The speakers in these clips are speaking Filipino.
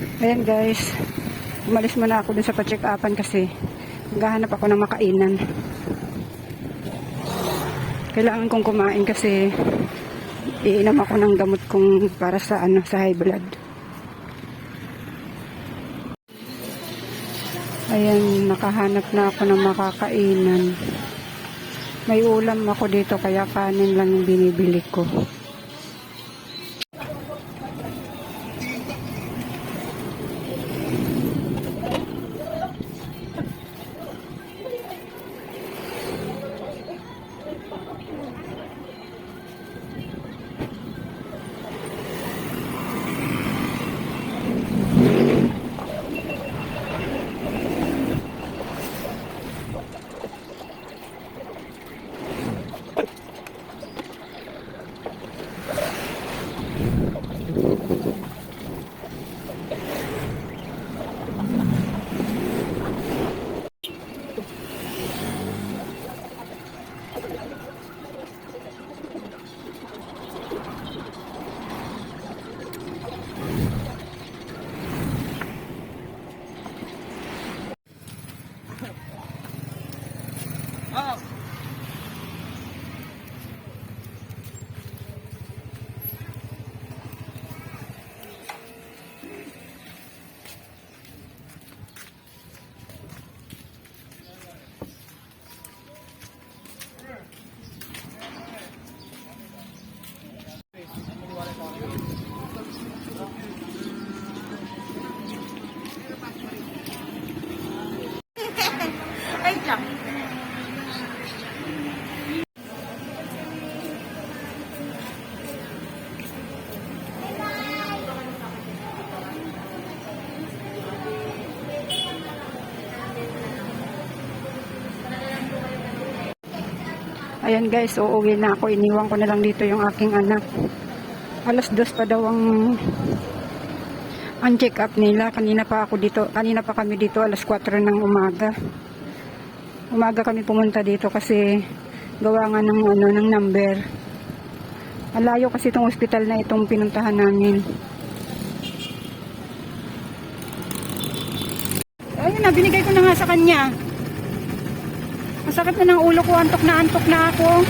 Ayan guys, umalis muna ako dun sa pa-check upan kasi naghahanap ako ng makainan. Kailangan kong kumain kasi iinom ako ng gamot kong para sa ano sa high blood. Ayan, nakahanap na ako ng makakainan. May ulam ako dito kaya kanin lang yung binibili ko. Ayan guys, uuwi na ako. Iniwan ko na lang dito yung aking anak. Alas dos pa daw ang ang check up nila. Kanina pa ako dito, kanina pa kami dito alas 4 ng umaga. Umaga kami pumunta dito kasi gawa nga ng ano ng number. Malayo kasi itong ospital na itong pinuntahan namin. Ayun na, binigay ko na nga sa kanya. Masakit na ng ulo ko, antok na antok na ako.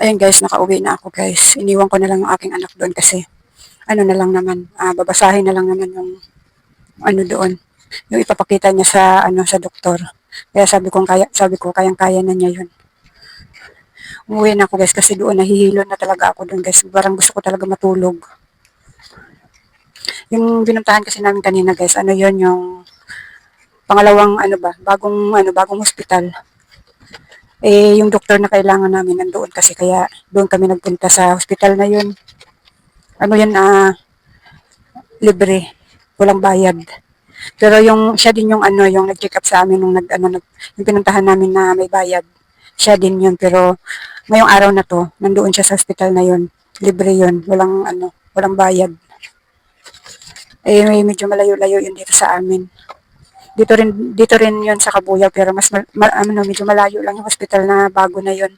Ayun guys, nakauwi na ako guys. Iniwan ko na lang yung aking anak doon kasi ano na lang naman, ah, babasahin na lang naman yung ano doon. Yung ipapakita niya sa ano sa doktor. Kaya sabi ko kaya sabi ko kayang-kaya na niya 'yun. Umuwi na ako guys kasi doon nahihilo na talaga ako doon guys. Parang gusto ko talaga matulog. Yung binuntahan kasi namin kanina guys, ano 'yun yung pangalawang ano ba, bagong ano bagong hospital eh yung doktor na kailangan namin nandoon kasi kaya doon kami nagpunta sa hospital na yun. Ano yan, ah, libre, walang bayad. Pero yung siya din yung ano, yung nag-check up sa amin nung nag ano nag, yung pinuntahan namin na may bayad. Siya din yun pero ngayong araw na to, nandoon siya sa hospital na yun. Libre yun, walang ano, walang bayad. Eh medyo malayo-layo yun dito sa amin dito rin dito rin 'yon sa Kabuyaw pero mas ma, ano medyo malayo lang yung hospital na bago na 'yon.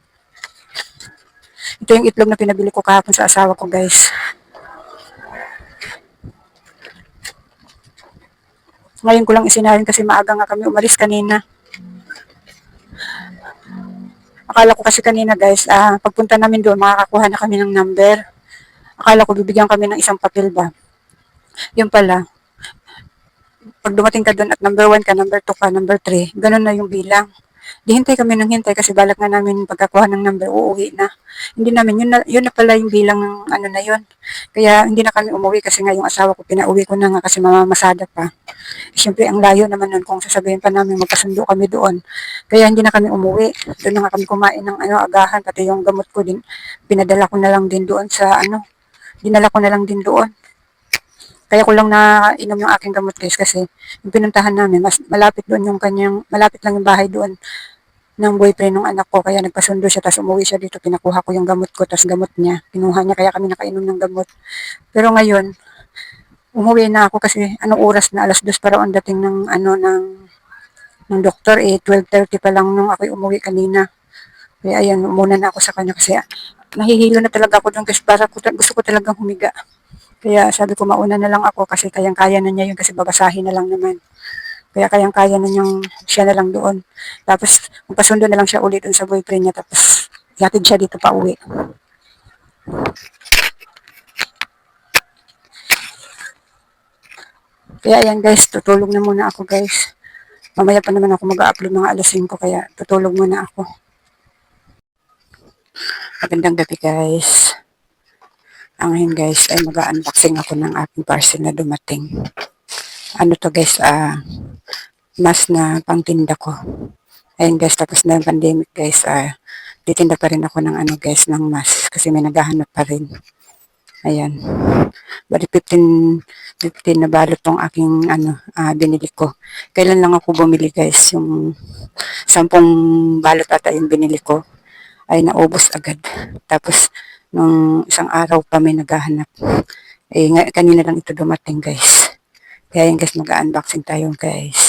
Ito yung itlog na pinabili ko kahapon sa asawa ko, guys. Ngayon ko lang isinarin kasi maaga nga kami umalis kanina. Akala ko kasi kanina, guys, ah, pagpunta namin doon, makakakuha na kami ng number. Akala ko bibigyan kami ng isang papel ba. Yun pala, pag dumating ka doon at number 1 ka, number 2 ka, number 3, ganun na yung bilang. Di hintay kami ng hintay kasi balak na namin pagkakuha ng number, uuwi na. Hindi namin, yun na, yun na pala yung bilang ng ano na yun. Kaya hindi na kami umuwi kasi nga yung asawa ko, pinauwi ko na nga kasi mamamasada pa. Siyempre, ang layo naman nun kung sasabihin pa namin magkasundo kami doon. Kaya hindi na kami umuwi. Doon na nga kami kumain ng ano, agahan, pati yung gamot ko din. Pinadala ko na lang din doon sa ano, dinala ko na lang din doon. Kaya ko lang na inom yung aking gamot guys kasi yung pinuntahan namin, mas malapit doon yung kanyang, malapit lang yung bahay doon ng boyfriend ng anak ko. Kaya nagpasundo siya, tapos umuwi siya dito, pinakuha ko yung gamot ko, tapos gamot niya, kinuha niya, kaya kami nakainom ng gamot. Pero ngayon, umuwi na ako kasi anong oras na, alas dos para ang dating ng ano, ng, ng doktor, eh, 12.30 pa lang nung ako umuwi kanina. Kaya ayan, muna na ako sa kanya kasi ah, nahihilo na talaga ako doon kasi para ko, gusto ko talagang humiga. Kaya sabi ko mauna na lang ako kasi kayang-kaya na niya yun kasi babasahin na lang naman. Kaya kayang-kaya na niyang siya na lang doon. Tapos, magpasundo na lang siya ulit sa boyfriend niya. Tapos, yatid siya dito pa uwi. Kaya ayan guys, tutulog na muna ako guys. Mamaya pa naman ako mag-upload mga alas 5 kaya tutulog muna ako. Magandang gabi guys. Ang ngayon guys ay mag-unboxing ako ng aking parcel na dumating. Ano to guys, ah, mas na pangtinda ko. Ayun guys, tapos na yung pandemic guys, ah, titinda pa rin ako ng ano guys, ng mas kasi may naghahanap pa rin. Ayan. Bali 15, 15 na balot tong aking ano, ah, binili ko. Kailan lang ako bumili guys, yung 10 balot ata yung binili ko ay naubos agad. Tapos nung isang araw may naghahanap. Eh, kanina lang ito dumating guys. Kaya yun guys, mag-unboxing tayo guys.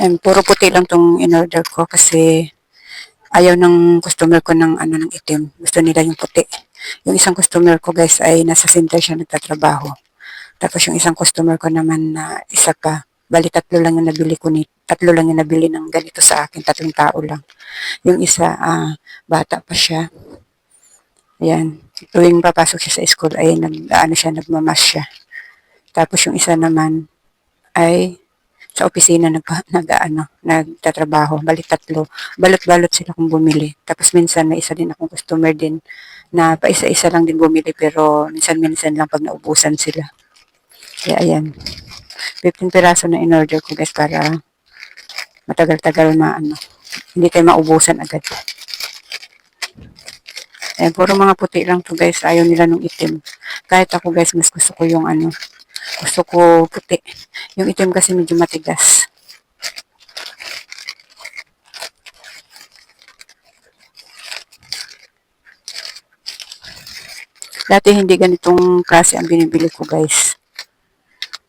And puro puti lang tong in-order ko kasi ayaw ng customer ko ng ano ng itim. Gusto nila yung puti. Yung isang customer ko guys ay nasa center siya nagtatrabaho. Tapos yung isang customer ko naman na isa pa, bali tatlo lang yung nabili ko ni tatlo lang yung nabili ng ganito sa akin, tatlong tao lang. Yung isa ah, bata pa siya. Ayan. Tuwing papasok siya sa school ay nag ano siya nagmamas siya. Tapos yung isa naman ay sa opisina nag, nag ano, nagtatrabaho, balik tatlo. Balot-balot sila kung bumili. Tapos minsan may isa din akong customer din na pa isa-isa lang din bumili pero minsan-minsan lang pag naubusan sila. Kaya ayan. 15 piraso na in-order ko guys para matagal-tagal ma ano, hindi tayo maubusan agad. Eh, puro mga puti lang to guys. Ayaw nila nung itim. Kahit ako guys, mas gusto ko yung ano, gusto ko puti. Yung itim kasi medyo matigas. Dati hindi ganitong klase ang binibili ko guys.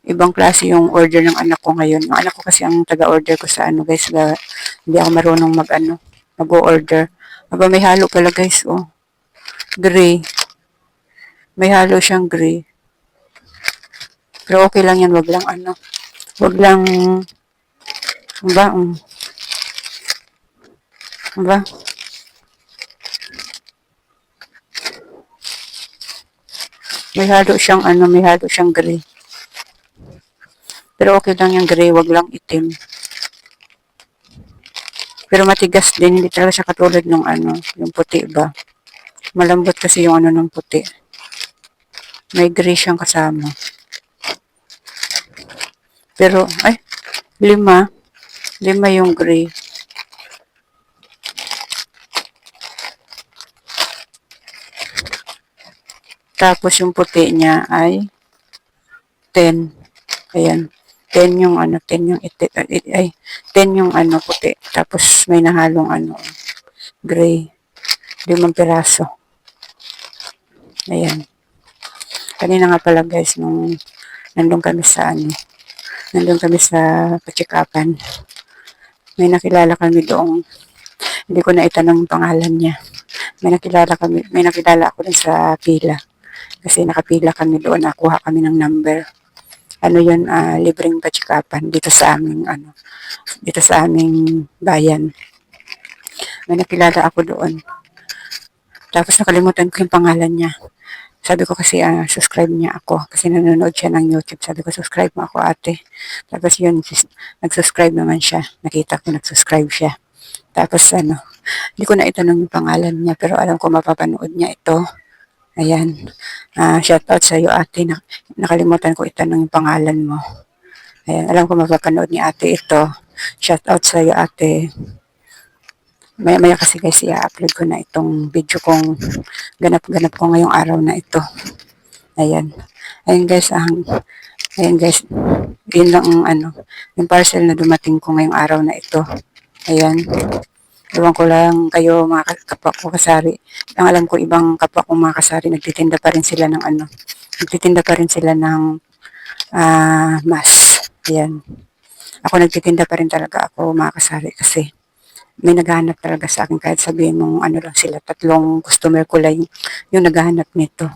Ibang klase yung order ng anak ko ngayon. Yung anak ko kasi ang taga-order ko sa ano guys. Na, hindi ako marunong mag ano, mag-order. Aba may halo pala guys oh. Gray. May halo siyang gray. Pero okay lang yan, wag lang ano. Wag lang, ano ba, um, ano ba? May halo siyang ano, may halo siyang gray. Pero okay lang yung gray, wag lang itim. Pero matigas din, hindi talaga siya katulad ng ano, yung puti ba. Malambot kasi yung ano ng puti. May gray siyang kasama. Pero, ay, lima. Lima yung gray. Tapos yung puti niya ay 10. Ayan. 10 yung ano, 10 yung iti, ay, 10 yung ano puti. Tapos may nahalong ano, gray. Limang piraso. Ayan. Kanina nga pala guys, nung nandun kami sa ano, nandun kami sa Pachikapan. May nakilala kami doong, hindi ko na itanong yung pangalan niya. May nakilala kami, may nakilala ako dun sa pila. Kasi nakapila kami doon, nakuha kami ng number. ano yun, ah, libreng patsikapan dito sa aming, ano, dito sa aming bayan. May nakilala ako doon. Tapos nakalimutan ko yung pangalan niya. Sabi ko kasi, ah, subscribe niya ako. Kasi nanonood siya ng YouTube. Sabi ko, subscribe mo ako ate. Tapos yun, nag-subscribe naman siya. Nakita ko nag-subscribe siya. Tapos ano, hindi ko na itanong yung pangalan niya, pero alam ko mapapanood niya ito. Ayan. Ah, shout out sa iyo ate. Na, nakalimutan ko itanong yung pangalan mo. Ayan, alam ko mapapanood ni ate ito. Shout out sa iyo ate. Maya maya kasi guys, i-upload ko na itong video kong ganap-ganap ko ngayong araw na ito. Ayan. Ayan guys, ang ayan guys, yun lang ang ano, yung parcel na dumating ko ngayong araw na ito. Ayan. Ewan ko lang kayo mga ka- kapwa ko kasari. Ang alam ko ibang kapwa ko mga kasari, nagtitinda pa rin sila ng ano, nagtitinda pa rin sila ng ah mas. Ayan. Ako nagtitinda pa rin talaga ako mga kasari kasi may naghahanap talaga sa akin kahit sabihin mong ano lang sila, tatlong customer ko lang yung, naghahanap nito.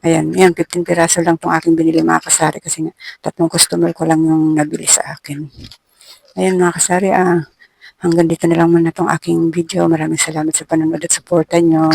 Ayan, yan, 15 piraso lang tong aking binili mga kasari kasi nga, tatlong customer ko lang yung nabili sa akin. Ayan mga kasari, ah, hanggang dito na lang muna tong aking video. Maraming salamat sa panonood at suporta nyo.